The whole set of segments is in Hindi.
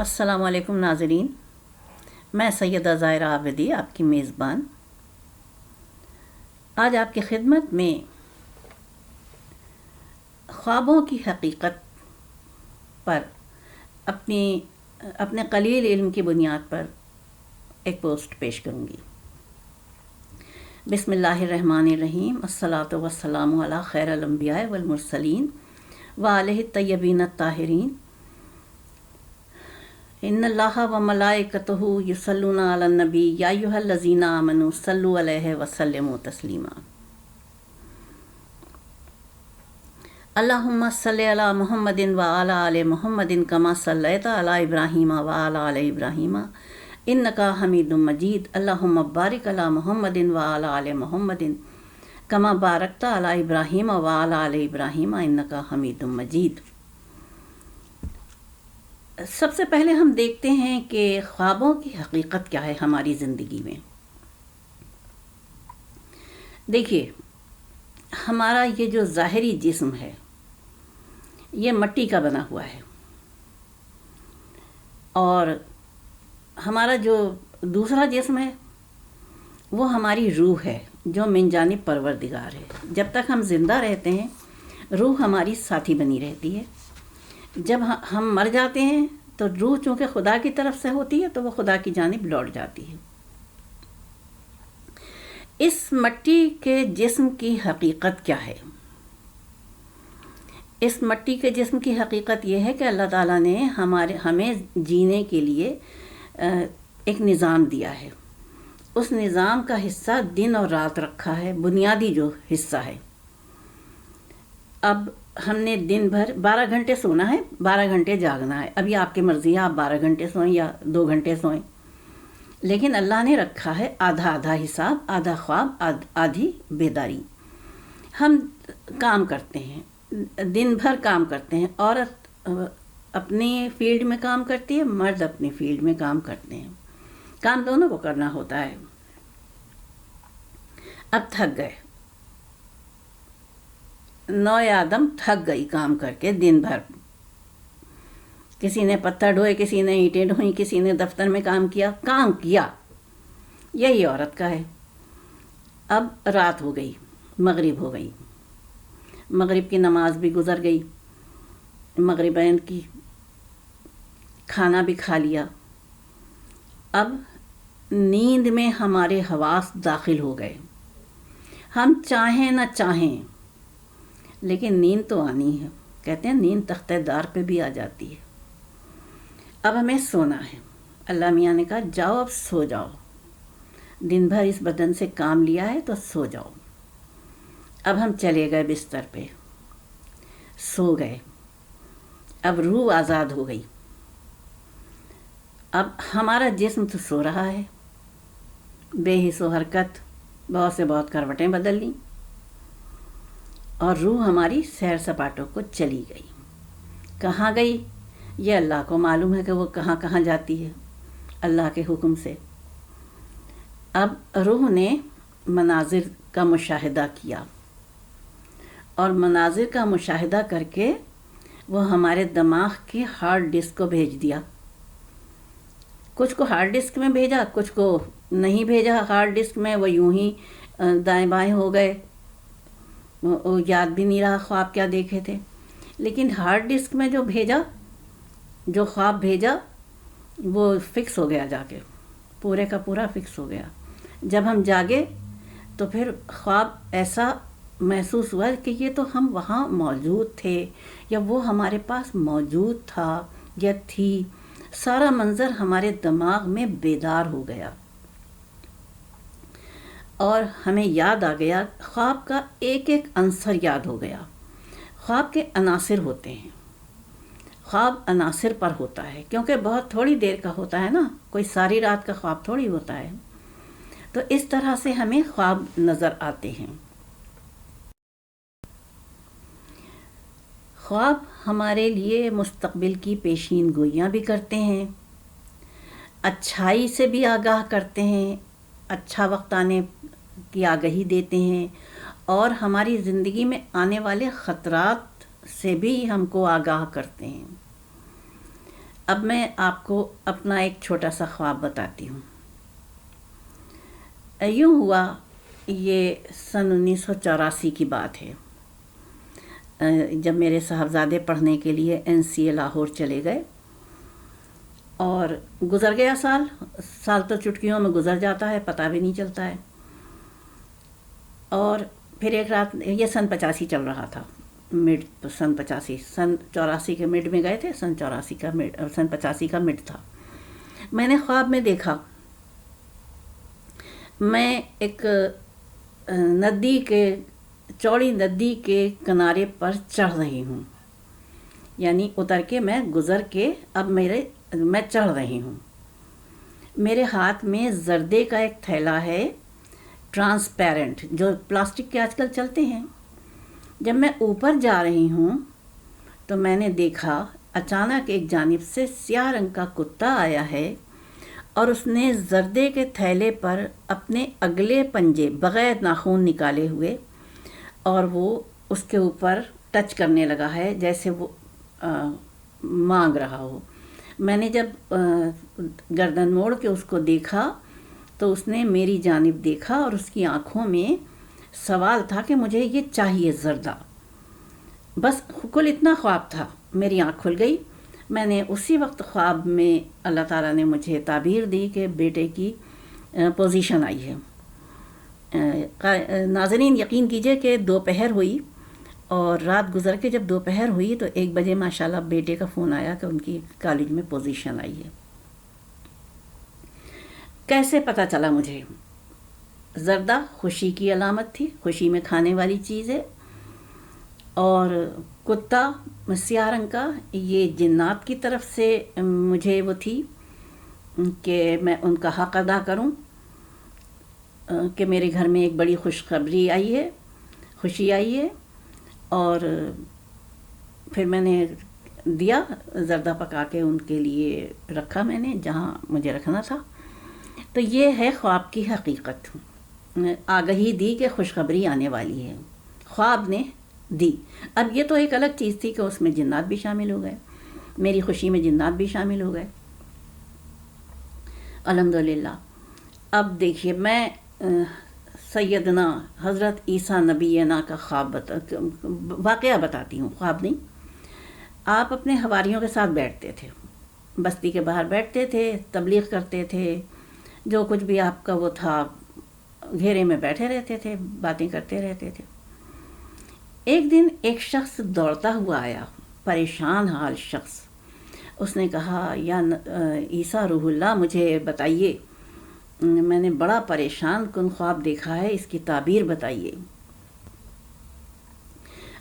अस्सलाम वालेकुम नाजरीन मैं सैयदा ज़ायरा आबिदी, आपकी मेज़बान। आज आपकी खिदमत में ख्वाबों की हकीकत पर अपनी, अपने कलील इल्म की बुनियाद पर एक पोस्ट पेश करूँगी। बिसमीम अस्सलातु वस्सलामु अला खैर अम्बिया वलमरसलीन व अलह तय्यबीन ताहरीन। इन व मलाइकतहु युसल्लूना अला नबी, या लजीना आमनु सल्लु अलैहि वसल्लमु तस्लीमा। अल्लाहुम्मा सल्लि अला मुहम्मदिन व अला आले मुहम्मदिन कमा सल्लैता अला इब्राहीम व अला आले इब्राहीम। इन्नका हमीदुम मजीद। अल्लाहुम्मा बारिक अला मुहम्मदिन व अला आले मुहम्मदिन कमा बारकता अला इब्राहीम व अला आले मजीद। सबसे पहले हम देखते हैं कि ख्वाबों की हकीकत क्या है हमारी ज़िंदगी में। देखिए, हमारा ये जो ज़ाहरी जिस्म है, ये मट्टी का बना हुआ है। और हमारा जो दूसरा जिस्म है, वो हमारी रूह है, जो मिन जानिब परवरदिगार है। जब तक हम ज़िंदा रहते हैं, रूह हमारी साथी बनी रहती है। जब हम मर जाते हैं तो रूह चूँकि खुदा की तरफ़ से होती है तो वो खुदा की जानब लौट जाती है। इस मट्टी के जिस्म की हकीकत क्या है? इस मट्टी के जिस्म की हकीकत यह है कि अल्लाह ताला ने हमारे, हमें जीने के लिए एक निज़ाम दिया है। उस निज़ाम का हिस्सा दिन और रात रखा है, बुनियादी जो हिस्सा है। अब हमने दिन भर बारह घंटे सोना है बारह घंटे जागना है। अभी आपकी मर्ज़ी है आप बारह घंटे सोएँ या दो घंटे सोएँ। लेकिन अल्लाह ने रखा है आधा आधा हिसाब आधा ख्वाब आध, आधी बेदारी। हम काम करते हैं दिन भर काम करते हैं औरत अपनी फ़ील्ड में काम करती है मर्द अपनी फ़ील्ड में काम करते हैं। काम दोनों को करना होता है। अब थक गए। नौ आदम थक गई काम करके दिन भर। किसी ने पत्थर ढोए, किसी ने ईंटें ढोई, किसी ने दफ्तर में काम किया काम किया। यही औरत का है। अब रात हो गई, मगरिब हो गई। मगरिब की नमाज़ भी गुज़र गई। मगरिबैन की खाना भी खा लिया। अब नींद में हमारे हवास दाखिल हो गए। हम चाहें ना चाहें लेकिन नींद तो आनी है। कहते हैं, नींद तख्तेदार पे भी आ जाती है। अब हमें सोना है। अल्लाह मियाँ ने कहा, जाओ, अब सो जाओ। दिन भर इस बदन से काम लिया है तो सो जाओ। अब हम चले गए बिस्तर पे। सो गए। अब रूह आज़ाद हो गई। अब हमारा जिस्म तो सो रहा है। बेहिसो हरकत, बहुत से बहुत करवटें बदल ली। और रूह हमारी सैर सपाटों को चली गई। कहाँ गई? ये अल्लाह को मालूम है कि वो कहाँ कहाँ जाती है, अल्लाह के हुक्म से। अब रूह ने मनाजिर का मुशाहिदा किया और मनाजिर का मुशाहिदा करके वो हमारे दिमाग के हार्ड डिस्क को भेज दिया। कुछ को हार्ड डिस्क में भेजा, कुछ को नहीं भेजा। हार्ड डिस्क में वो यूँ ही दाएँ बाएँ हो गए। याद भी नहीं रहा ख्वाब क्या देखे थे। लेकिन हार्ड डिस्क में जो भेजा, जो ख्वाब भेजा, वो फिक्स हो गया जाके। पूरे का पूरा फिक्स हो गया। जब हम जागे तो फिर ख्वाब ऐसा महसूस हुआ कि ये तो हम वहाँ मौजूद थे, या वो हमारे पास मौजूद था, या थी। सारा मंज़र हमारे दिमाग में बेदार हो गया। और हमें याद आ गया, ख्वाब का एक एक अंसर याद हो गया। ख्वाब के अनासर होते हैं। ख्वाब अनासर पर होता है, क्योंकि बहुत थोड़ी देर का होता है ना, कोई सारी रात का ख्वाब थोड़ी होता है। तो इस तरह से हमें ख्वाब नज़र आते हैं। ख्वाब हमारे लिए मुस्तबिल की पेशीन गोइयाँ भी करते हैं, अच्छाई से भी आगाह करते हैं अच्छा वक्त आने की आगही देते हैं और हमारी ज़िंदगी में आने वाले ख़तरात से भी हमको आगाह करते हैं। अब मैं आपको अपना एक छोटा सा ख्वाब बताती हूँ। यूँ हुआ, ये सन उन्नीस सौ चौरासी की बात है। जब मेरे साहबजादे पढ़ने के लिए एनसीए लाहौर चले गए और गुज़र गया साल साल तो चुटकियों में गुज़र जाता है, पता भी नहीं चलता है। और फिर एक रात, ये सन पचासी चल रहा था। मिड, सन पचासी, सन चौरासी के मिड में गए थे, सन चौरासी का मिड, सन पचासी का मिड था। मैंने ख्वाब में देखा, मैं एक नदी के, चौड़ी नदी के किनारे पर चढ़ रही हूँ। यानी उतर के मैं गुज़र के अब मेरे, मैं चढ़ रही हूँ। मेरे हाथ में जर्दे का एक थैला है ट्रांसपेरेंट जो प्लास्टिक के आजकल चलते हैं। जब मैं ऊपर जा रही हूँ तो मैंने देखा अचानक एक जानब से स्याह रंग का कुत्ता आया है और उसने जर्दे के थैले पर अपने अगले पंजे बग़ैर नाखून निकाले हुए और वो उसके ऊपर टच करने लगा है जैसे वो आ, मांग रहा हो। मैंने जब आ, गर्दन मोड़ के उसको देखा तो उसने मेरी जानब देखा और उसकी आँखों में सवाल था कि मुझे ये चाहिए जर्दा। बस कुल इतना ख्वाब था। मेरी आँख खुल गई। मैंने उसी वक्त ख्वाब में अल्लाह ताला ने मुझे ताबीर दी कि बेटे की पोजीशन आई है। नाजरीन, यकीन कीजिए कि दोपहर हुई और रात गुजर के जब दोपहर हुई तो एक बजे माशाल्लाह बेटे का फ़ोन आया कि उनकी कॉलेज में पोजीशन आई है। कैसे पता चला मुझे? जर्दा, खुशी की अलामत थी। खुशी में खाने वाली चीज़ है और कुत्ता स्याह रंग का, ये जिन्नात की तरफ़ से मुझे वो थी कि मैं उनका हक अदा करूँ कि मेरे घर में एक बड़ी खुशखबरी आई है, खुशी आई है और फिर मैंने दिया, ज़र्दा पका के उनके लिए रखा मैंने, जहाँ मुझे रखना था। तो ये है ख्वाब की हकीकत। आगही दी कि खुशखबरी आने वाली है। ख्वाब ने दी। अब ये तो एक अलग चीज़ थी कि उसमें जिन्नात भी शामिल हो गए। मेरी खुशी में जिन्नात भी शामिल हो गए। अल्हम्दुलिल्लाह। अब देखिए, मैं सैदना हज़रत ईसा नबीना का ख्वाब बता वाक़ बताती हूँ, ख्वाब नहीं। आप अपने हवारियों के साथ बैठते थे। बस्ती के बाहर बैठते थे, तबलीग करते थे जो कुछ भी आपका वो था, घेरे में बैठे रहते थे, बातें करते रहते थे। एक दिन एक शख्स दौड़ता हुआ आया, परेशान हाल शख्स। उसने कहा, या ईसा रूहुल्ला मुझे बताइए। मैंने बड़ा परेशान कन ख्वाब देखा है, इसकी ताबीर बताइए।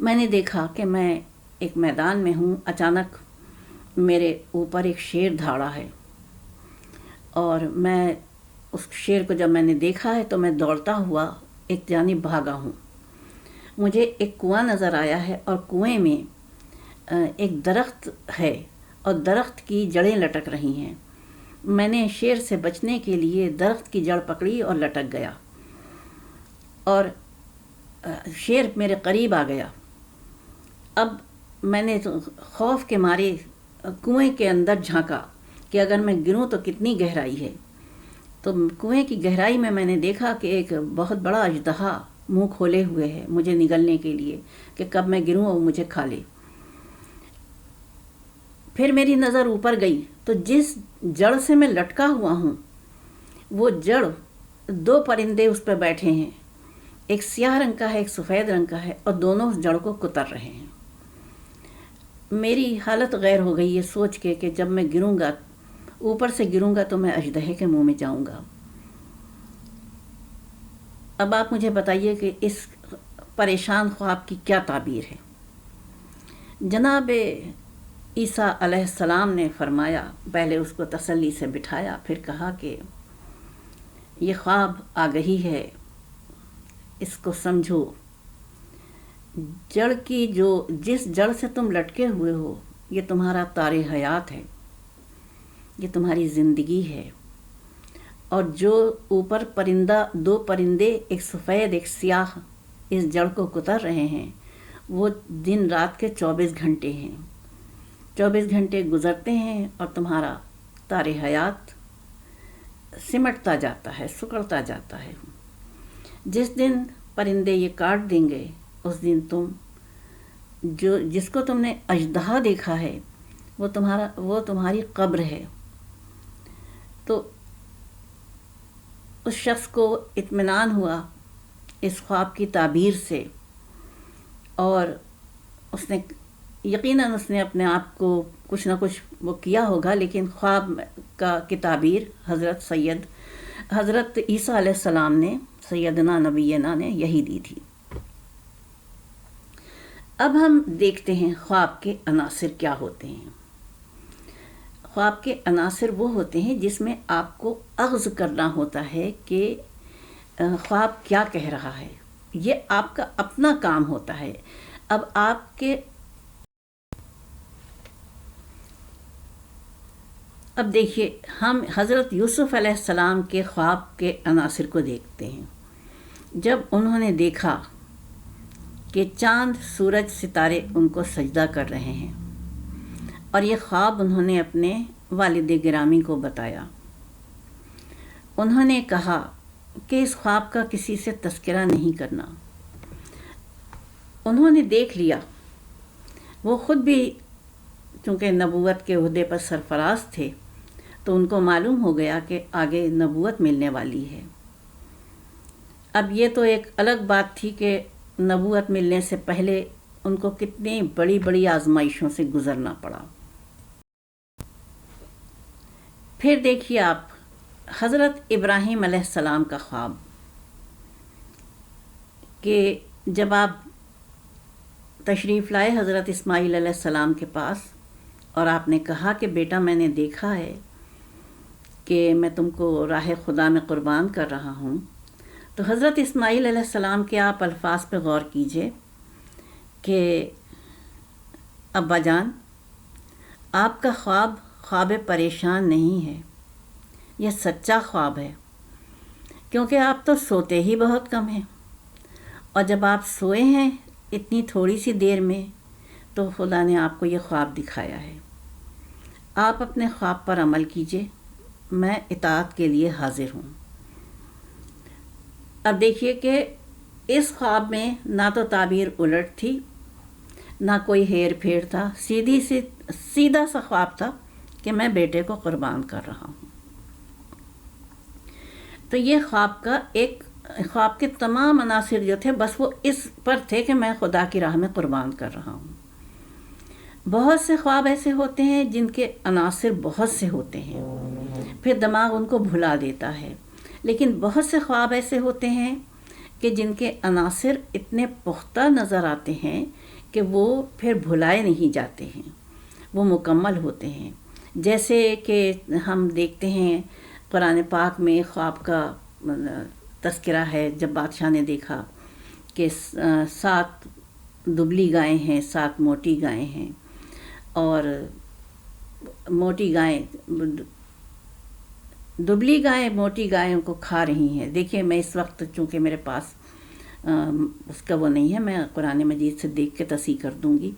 मैंने देखा कि मैं एक मैदान में हूँ, अचानक मेरे ऊपर एक शेर धाड़ा है और मैं उस शेर को जब मैंने देखा है तो मैं दौड़ता हुआ एक जानब भागा हूँ। मुझे एक कुआँ नज़र आया है और कुएँ में एक दरख्त है और दरख्त की जड़ें लटक रही हैं। मैंने शेर से बचने के लिए दरख्त की जड़ पकड़ी और लटक गया और शेर मेरे करीब आ गया। अब मैंने तो खौफ के मारे कुएँ के अंदर झांका कि अगर मैं गिरूं तो कितनी गहराई है। तो कुएँ की गहराई में मैंने देखा कि एक बहुत बड़ा अजदहा मुँह खोले हुए है, मुझे निगलने के लिए, कि कब मैं गिरूं और मुझे खा ले। फिर मेरी नज़र ऊपर गई तो जिस जड़ से मैं लटका हुआ हूँ, वो जड़ दो परिंदे उस पर बैठे हैं। एक सियाह रंग का है, एक सफ़ेद रंग का है, और दोनों उस जड़ को कुतर रहे हैं। मेरी हालत गैर हो गई ये सोच के कि जब मैं गिरूँगा ऊपर से गिरूँगा तो मैं अजदहे के मुँह में जाऊँगा। अब आप मुझे बताइए कि इस परेशान ख्वाब की क्या ताबीर है? जनाब ईसा अलैहिस्सलाम ने फरमाया, पहले उसको तसल्ली से बिठाया, फिर कहा कि ये ख्वाब आ गई है, इसको समझो। जड़ की जो, जिस जड़ से तुम लटके हुए हो, ये तुम्हारा तार हयात है। ये तुम्हारी ज़िंदगी है। और जो ऊपर परिंदा, दो परिंदे, एक सफ़ेद, एक सियाह इस जड़ को कुतर रहे हैं, वो दिन रात के चौबीस घंटे हैं। चौबीस घंटे गुजरते हैं और तुम्हारा तारे हयात सिमटता जाता है सुकड़ता जाता है। जिस दिन परिंदे ये काट देंगे, उस दिन तुम जो, जिसको तुमने अजदहा देखा है, वो तुम्हारा, वो तुम्हारी कब्र है। तो उस शख्स को इत्मीनान हुआ इस ख्वाब की ताबीर से। और उसने, यकीनन उसने अपने आप को कुछ ना कुछ वो किया होगा, लेकिन ख्वाब का की ताबीर हज़रत सैयद, हज़रत ईसा सलाम ने सैदना नबीना ने यही दी थी। अब हम देखते हैं ख्वाब के अनासर क्या होते हैं। ख्वाब के अनासर वो होते हैं जिसमें आपको अग्ज़ करना होता है कि ख्वाब क्या कह रहा है। ये आपका अपना काम होता है। अब आपके अब देखिए, हम हज़रत यूसुफ़ अलैहिस्सलाम के ख्वाब के अनासर को देखते हैं। जब उन्होंने देखा कि चाँद सूरज सितारे उनको सजदा कर रहे हैं और ये ख्वाब उन्होंने अपने वालिद गिरामी को बताया। उन्होंने कहा कि इस ख्वाब का किसी से तस्करा नहीं करना। उन्होंने देख लिया, वो ख़ुद भी चूँकि नबूत के अहदे पर सरफराज थे तो उनको मालूम हो गया कि आगे नबूत मिलने वाली है। अब ये तो एक अलग बात थी कि नबूत मिलने से पहले उनको कितनी बड़ी बड़ी आजमाइशों से गुज़रना पड़ा। फिर देखिए आप, हज़रत इब्राहीम सलाम का ख्वाब, कि जब आप तशरीफ़ लाए हज़रत इस्माईल सलाम के पास, और आपने कहा कि बेटा मैंने देखा है कि मैं तुमको राह खुदा में क़ुरबान कर रहा हूँ तो हज़रत इस्माईल सलाम के आप अल्फाज पे गौर कीजिए कि अब्बा जान आपका ख्वाब ख्वाब परेशान नहीं है। यह सच्चा ख्वाब है, क्योंकि आप तो सोते ही बहुत कम हैं। और जब आप सोए हैं इतनी थोड़ी सी देर में तो खुदा ने आपको ये ख्वाब दिखाया है। आप अपने ख्वाब पर अमल कीजिए, मैं इतात के लिए हाजिर हूँ। अब देखिए कि इस ख्वाब में ना तो ताबीर उलट थी, ना कोई हेर फेर था, सीधी सी, सीधा सा ख्वाब था। कि मैं बेटे को कुर्बान कर रहा हूँ। तो ये ख्वाब का एक, ख्वाब के तमाम अनासर जो थे, बस वो इस पर थे कि मैं खुदा की राह में कुर्बान कर रहा हूँ। बहुत से ख्वाब ऐसे होते हैं जिनके अनासर बहुत से होते हैं। फिर दिमाग उनको भुला देता है। लेकिन बहुत से ख्वाब ऐसे होते हैं कि जिनके अनासर इतने पुख्ता नज़र आते हैं कि वो फिर भुलाए नहीं जाते हैं। वो मुकम्मल होते हैं। जैसे कि हम देखते हैं कुरान पाक में ख्वाब का तस्करा है जब बादशाह ने देखा कि सात दुबली गायें हैं सात मोटी गायें हैं और मोटी गायें दुबली गायें मोटी गायों को खा रही हैं। देखिए मैं इस वक्त चूँकि मेरे पास आ, उसका वो नहीं है मैं कुरान मजीद से देख के तसी कर दूँगी।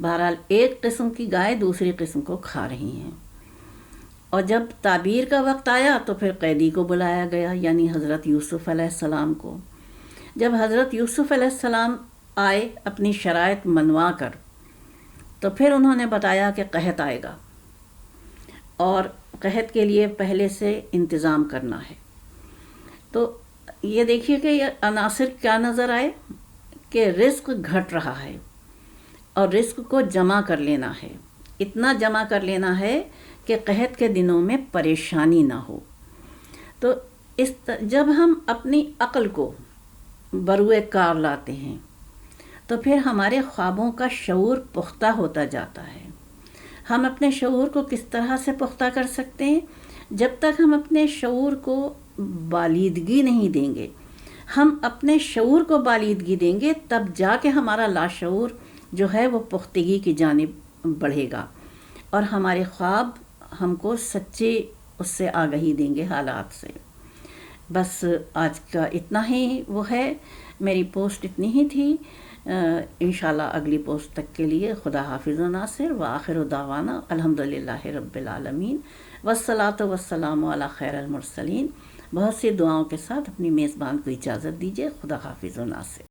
बहरहाल एक किस्म की गाय दूसरी किस्म को खा रही हैं। और जब ताबीर का वक्त आया तो फिर कैदी को बुलाया गया, यानी हज़रत यूसुफ़ सलाम को। जब हज़रत यूसुफ़ सलाम आए अपनी शराइत मनवा कर तो फिर उन्होंने बताया कि कहत आएगा। और कहत के लिए पहले से इंतज़ाम करना है। तो ये देखिए कि अनासर क्या नज़र आए, कि रिस्क घट रहा है और रिस्क को जमा कर लेना है। इतना जमा कर लेना है कि कहत के दिनों में परेशानी ना हो। तो इस जब हम अपनी अक्ल को बरुए कार लाते हैं तो फिर हमारे ख्वाबों का शूर पुख्ता होता जाता है। हम अपने शूर को किस तरह से पुख्ता कर सकते हैं? जब तक हम अपने शूर को बालीदगी नहीं देंगे, हम अपने शूर को बालीदगी देंगे, तब जाके हमारा लाशूर जो है वो पुख्तगी की जानब बढ़ेगा। और हमारे ख्वाब हमको सच्चे उससे आगही देंगे हालात से। बस आज का इतना ही वो है। मेरी पोस्ट इतनी ही थी। इन अगली पोस्ट तक के लिए खुदा हाफिज़ नासिर व आखिर दावाना अलहमदिल्ला रबालमीन वसलात वसलाम खैर बहुत सी दुआओं के साथ अपनी मेज़बान को इजाज़त दीजिए। खुदा हाफिज़ नासिर।